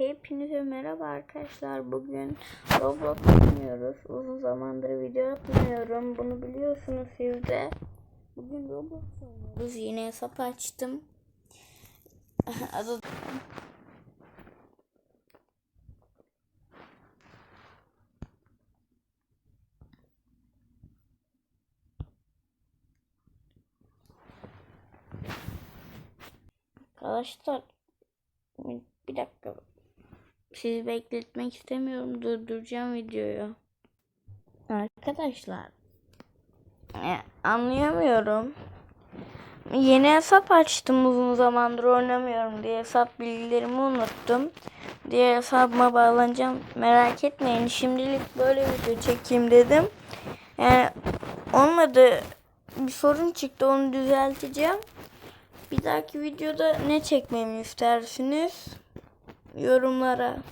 Hepinize merhaba arkadaşlar. Bugün Roblox oynuyoruz. Uzun zamandır video atmıyorum. Bunu biliyorsunuz siz de. Bugün Roblox oynuyoruz. Yine hesap açtım. Arkadaşlar bir dakika. Sizi bekletmek istemiyorum. Durduracağım videoyu. Arkadaşlar e, anlayamıyorum. Yeni hesap açtım uzun zamandır oynamıyorum diye hesap bilgilerimi unuttum. Diğer hesabıma bağlanacağım. Merak etmeyin. Şimdilik böyle video çekeyim dedim. Yani olmadı. Bir sorun çıktı onu düzelteceğim. Bir dahaki videoda ne çekmemi istersiniz? Yorumlara